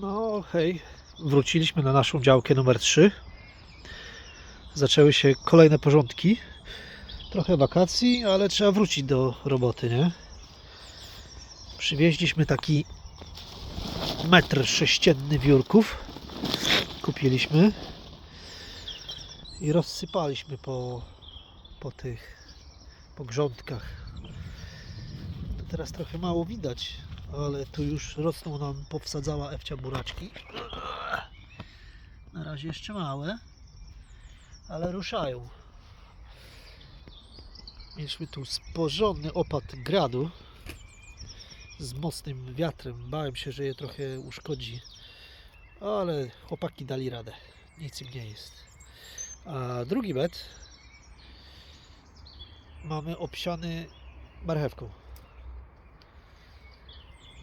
No hej, wróciliśmy na naszą działkę numer 3. Zaczęły się kolejne porządki. Trochę wakacji, ale trzeba wrócić do roboty, nie? Przywieźliśmy taki metr sześcienny wiórków. Kupiliśmy i rozsypaliśmy po, po tych po grządkach. To teraz trochę mało widać, ale tu już rosną nam, powsadzała Ewcia buraczki. Na razie jeszcze małe, ale ruszają. Mieliśmy tu porządny opad gradu z mocnym wiatrem. Bałem się, że je trochę uszkodzi, ale chłopaki dali radę. Nic im nie jest. A drugi bed mamy obsiany marchewką.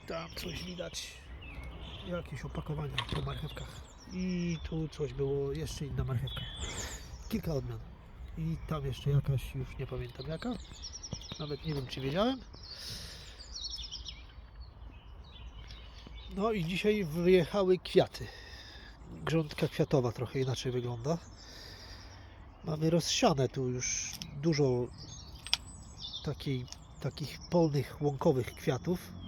Tam coś widać. Jakieś opakowania po marchewkach. I tu coś było, jeszcze inna marchewka. Kilka odmian. I tam jeszcze jakaś, już nie pamiętam jaka. Nawet nie wiem czy wiedziałem. No i dzisiaj wyjechały kwiaty. Grządka kwiatowa trochę inaczej wygląda. Mamy rozsiane tu już dużo takiej, takich polnych, łąkowych kwiatów.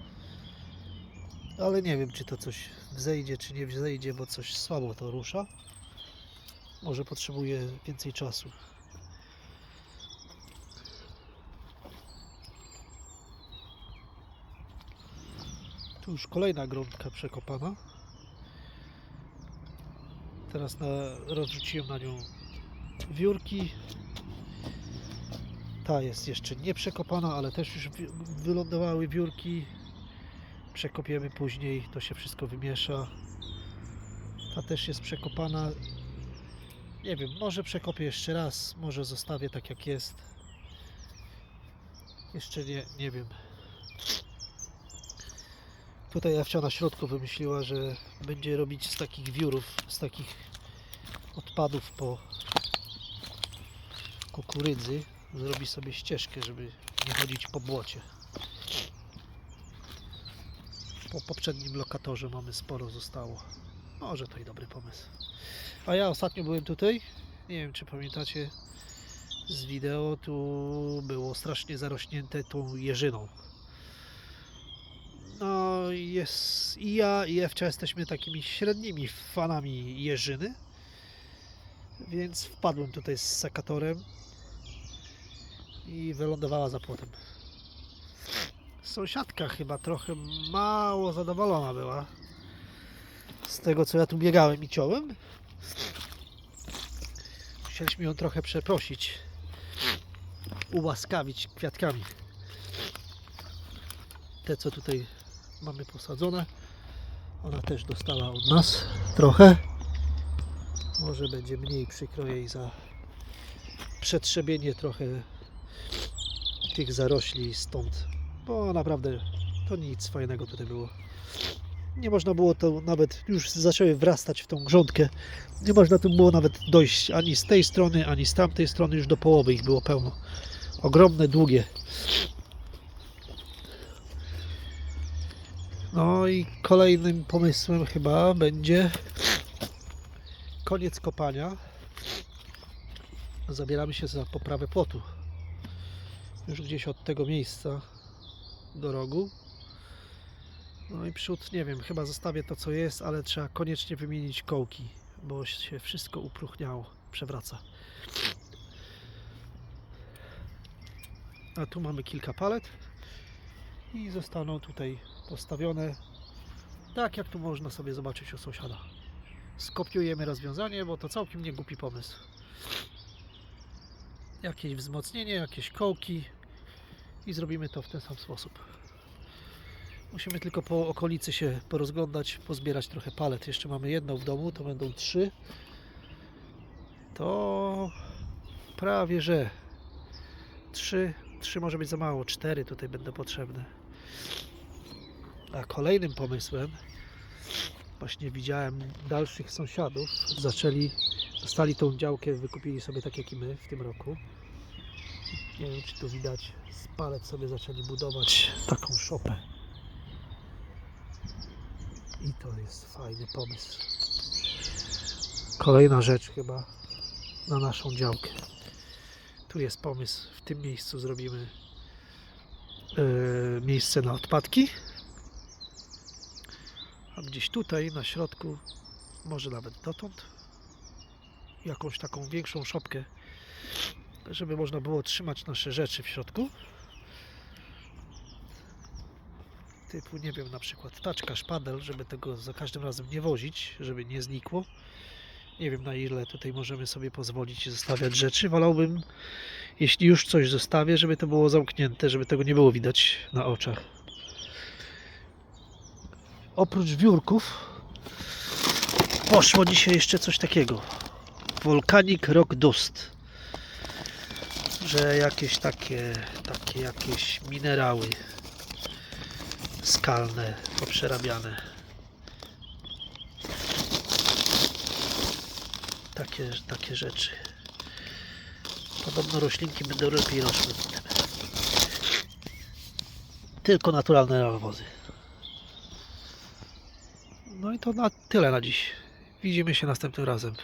Ale nie wiem, czy to coś wzejdzie, czy nie wzejdzie, bo coś słabo to rusza. Może potrzebuje więcej czasu. Tu już kolejna grądka przekopana. Teraz na, rozrzuciłem na nią wiórki. Ta jest jeszcze nie przekopana, ale też już wylądowały wiórki. Przekopiemy później, to się wszystko wymiesza. Ta też jest przekopana. Nie wiem, może przekopię jeszcze raz, może zostawię tak jak jest. Jeszcze nie, nie wiem. Tutaj Ewcia na środku wymyśliła, że będzie robić z takich wiórów, z takich odpadów po kukurydzy. Zrobi sobie ścieżkę, żeby nie chodzić po błocie. Po poprzednim lokatorze mamy sporo zostało. Może to i dobry pomysł. A ja ostatnio byłem tutaj. Nie wiem, czy pamiętacie z wideo. Tu było strasznie zarośnięte tą jeżyną. No, jest i ja, i Ewcia jesteśmy takimi średnimi fanami jeżyny. Więc wpadłem tutaj z sekatorem i wylądowała za płotem. Sąsiadka chyba trochę mało zadowolona była z tego, co ja tu biegałem i ciąłem. Musieliśmy ją trochę przeprosić, ułaskawić kwiatkami. Te, co tutaj mamy posadzone, ona też dostała od nas trochę. Może będzie mniej przykro jej za przetrzebienie trochę tych zarośli stąd, bo naprawdę to nic fajnego tutaj było. Nie można było to nawet, już zaczęły wrastać w tą grządkę, nie można tu było nawet dojść ani z tej strony, ani z tamtej strony, już do połowy ich było pełno. Ogromne, długie. No i kolejnym pomysłem chyba będzie koniec kopania. Zabieramy się za poprawę płotu już gdzieś od tego miejsca do rogu. No i przód, nie wiem, chyba zostawię to co jest, ale trzeba koniecznie wymienić kołki, bo się wszystko upróchniało, przewraca. A tu mamy kilka palet i zostaną tutaj postawione tak jak tu można sobie zobaczyć u sąsiada. Skopiujemy rozwiązanie, bo to całkiem nie głupi pomysł jakieś wzmocnienie, jakieś kołki i zrobimy to w ten sam sposób. Musimy tylko po okolicy się porozglądać, pozbierać trochę palet. Jeszcze mamy jedną w domu, to będą trzy. To prawie że trzy, trzy może być za mało, cztery tutaj będą potrzebne. A kolejnym pomysłem właśnie widziałem dalszych sąsiadów. Zaczęli, dostali tą działkę, wykupili sobie tak jak i my w tym roku. Nie wiem czy tu widać, z palet sobie zaczęli budować taką szopę. I to jest fajny pomysł. Kolejna rzecz chyba na naszą działkę. Tu jest pomysł. W tym miejscu zrobimy e, miejsce na odpadki. A gdzieś tutaj na środku, może nawet dotąd, jakąś taką większą szopkę, żeby można było trzymać nasze rzeczy w środku. Typu, nie wiem, na przykład taczka, szpadel, żeby tego za każdym razem nie wozić, żeby nie znikło. Nie wiem na ile tutaj możemy sobie pozwolić zostawiać rzeczy. Wolałbym, jeśli już coś zostawię, żeby to było zamknięte, żeby tego nie było widać na oczach. Oprócz wiórków poszło dzisiaj jeszcze coś takiego. Volcanic Rock Dust. Że jakieś takie, takie jakieś minerały skalne, poprzerabiane. Takie, takie rzeczy. Podobno roślinki będą lepiej rosły. Tylko naturalne nawozy. No i to na tyle na dziś. Widzimy się następnym razem.